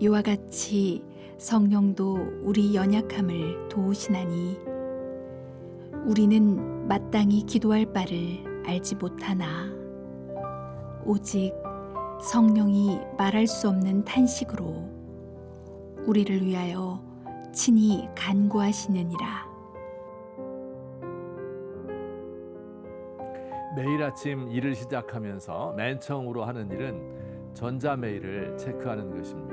이와 같이 성령도 우리 연약함을 도우시나니 우리는 마땅히 기도할 바를 알지 못하나 오직 성령이 말할 수 없는 탄식으로 우리를 위하여 친히 간구하시느니라. 매일 아침 일을 시작하면서 맨 처음으로 하는 일은 전자메일을 체크하는 것입니다.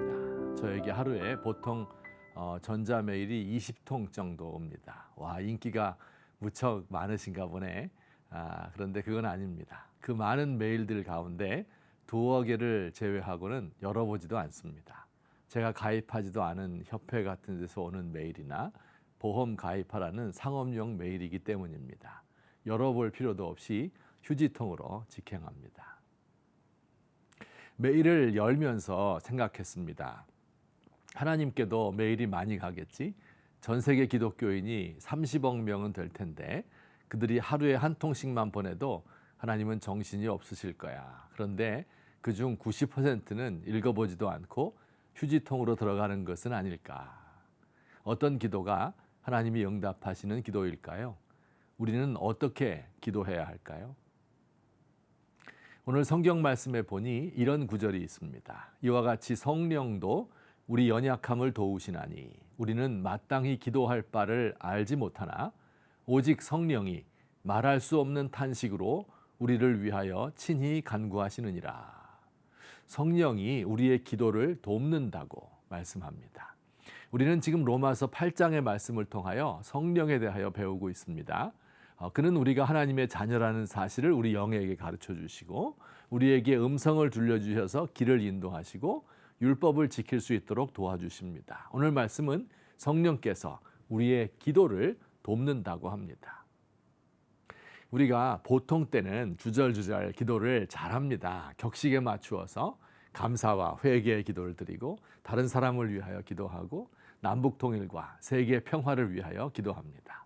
저에게 하루에 보통 어, 전자메일이 20통 정도 옵니다. 와 인기가 무척 많으신가 보네. 아, 그런데 그건 아닙니다. 그 많은 메일들 가운데 두어 개를 제외하고는 열어보지도 않습니다. 제가 가입하지도 않은 협회 같은 데서 오는 메일이나 보험 가입하라는 상업용 메일이기 때문입니다. 열어볼 필요도 없이 휴지통으로 직행합니다. 메일을 열면서 생각했습니다. 하나님께도 메일이 많이 가겠지? 전 세계 기독교인이 30억 명은 될 텐데 그들이 하루에 한 통씩만 보내도 하나님은 정신이 없으실 거야. 그런데 그 중 90%는 읽어보지도 않고 휴지통으로 들어가는 것은 아닐까. 어떤 기도가 하나님이 응답하시는 기도일까요? 우리는 어떻게 기도해야 할까요? 오늘 성경 말씀에 보니 이런 구절이 있습니다. 이와 같이 성령도 우리 연약함을 도우시나니 우리는 마땅히 기도할 바를 알지 못하나 오직 성령이 말할 수 없는 탄식으로 우리를 위하여 친히 간구하시느니라. 성령이 우리의 기도를 돕는다고 말씀합니다. 우리는 지금 로마서 8장의 말씀을 통하여 성령에 대하여 배우고 있습니다. 어, 그는 우리가 하나님의 자녀라는 사실을 우리 영에게 가르쳐 주시고 우리에게 음성을 들려 주셔서 길을 인도하시고 율법을 지킬 수 있도록 도와주십니다. 오늘 말씀은 성령께서 우리의 기도를 돕는다고 합니다. 우리가 보통 때는 주절주절 기도를 잘합니다. 격식에 맞추어서 감사와 회개의 기도를 드리고 다른 사람을 위하여 기도하고 남북 통일과 세계 평화를 위하여 기도합니다.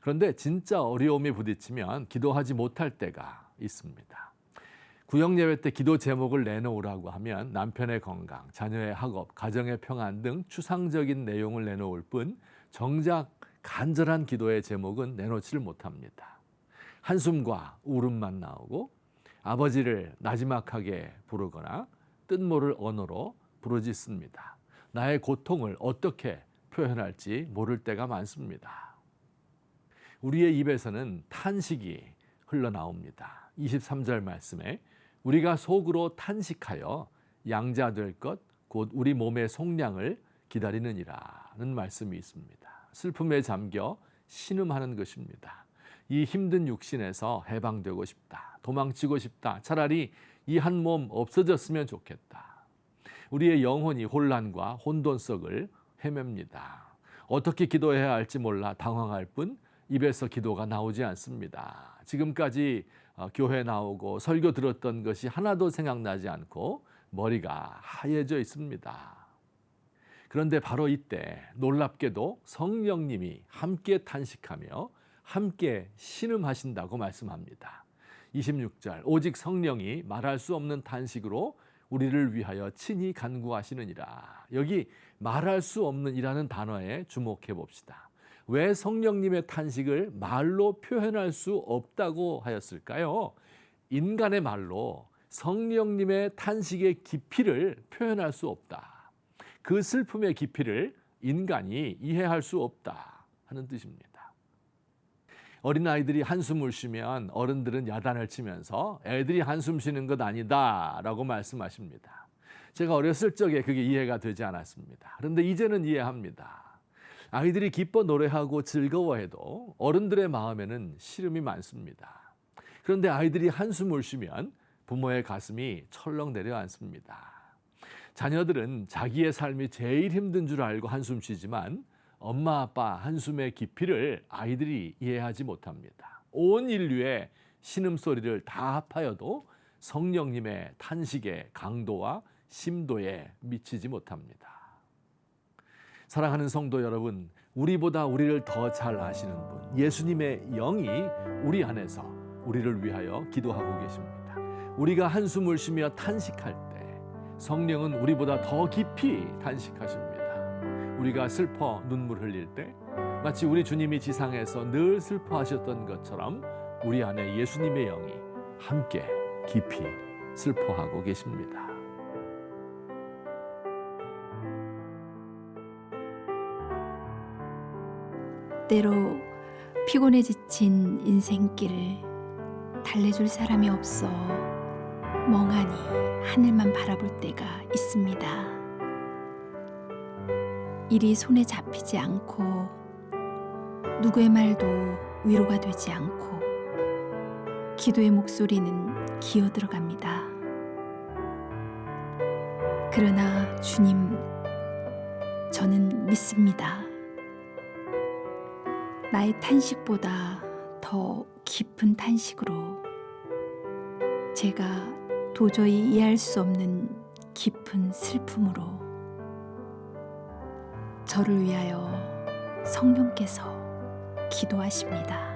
그런데 진짜 어려움이 부딪히면 기도하지 못할 때가 있습니다. 구역 예배 때 기도 제목을 내놓으라고 하면 남편의 건강, 자녀의 학업, 가정의 평안 등 추상적인 내용을 내놓을 뿐 정작 간절한 기도의 제목은 내놓지를 못합니다. 한숨과 울음만 나오고 아버지를 나지막하게 부르거나 뜻모를 언어로 부르짖습니다. 나의 고통을 어떻게 표현할지 모를 때가 많습니다. 우리의 입에서는 탄식이 흘러나옵니다. 23절 말씀에 우리가 속으로 탄식하여 양자 될 것 곧 우리 몸의 속량을 기다리느니라는 말씀이 있습니다. 슬픔에 잠겨 신음하는 것입니다. 이 힘든 육신에서 해방되고 싶다. 도망치고 싶다. 차라리 이 한 몸 없어졌으면 좋겠다. 우리의 영혼이 혼란과 혼돈 속을 헤맵니다. 어떻게 기도해야 할지 몰라 당황할 뿐 입에서 기도가 나오지 않습니다. 지금까지 어, 교회 나오고 설교 들었던 것이 하나도 생각나지 않고 머리가 하얘져 있습니다. 그런데 바로 이때 놀랍게도 성령님이 함께 탄식하며 함께 신음하신다고 말씀합니다. 26절 오직 성령이 말할 수 없는 탄식으로 우리를 위하여 친히 간구하시느니라. 여기 말할 수 없는 이라는 단어에 주목해 봅시다. 왜 성령님의 탄식을 말로 표현할 수 없다고 하였을까요? 인간의 말로 성령님의 탄식의 깊이를 표현할 수 없다. 그 슬픔의 깊이를 인간이 이해할 수 없다 하는 뜻입니다. 어린아이들이 한숨을 쉬면 어른들은 야단을 치면서 애들이 한숨 쉬는 것 아니다 라고 말씀하십니다. 제가 어렸을 적에 그게 이해가 되지 않았습니다. 그런데 이제는 이해합니다. 아이들이 기뻐 노래하고 즐거워해도 어른들의 마음에는 시름이 많습니다. 그런데 아이들이 한숨을 쉬면 부모의 가슴이 철렁 내려앉습니다. 자녀들은 자기의 삶이 제일 힘든 줄 알고 한숨 쉬지만 엄마 아빠 한숨의 깊이를 아이들이 이해하지 못합니다. 온 인류의 신음소리를 다 합하여도 성령님의 탄식의 강도와 심도에 미치지 못합니다. 사랑하는 성도 여러분, 우리보다 우리를 더 잘 아시는 분, 예수님의 영이 우리 안에서 우리를 위하여 기도하고 계십니다. 우리가 한숨을 쉬며 탄식할 때 성령은 우리보다 더 깊이 탄식하십니다. 우리가 슬퍼 눈물 흘릴 때 마치 우리 주님이 지상에서 늘 슬퍼하셨던 것처럼 우리 안에 예수님의 영이 함께 깊이 슬퍼하고 계십니다. 때로 피곤해 지친 인생길을 달래줄 사람이 없어 멍하니 하늘만 바라볼 때가 있습니다. 일이 손에 잡히지 않고 누구의 말도 위로가 되지 않고 기도의 목소리는 기어 들어갑니다. 그러나 주님, 저는 믿습니다. 나의 탄식보다 더 깊은 탄식으로 제가 도저히 이해할 수 없는 깊은 슬픔으로 저를 위하여 성령께서 기도하십니다.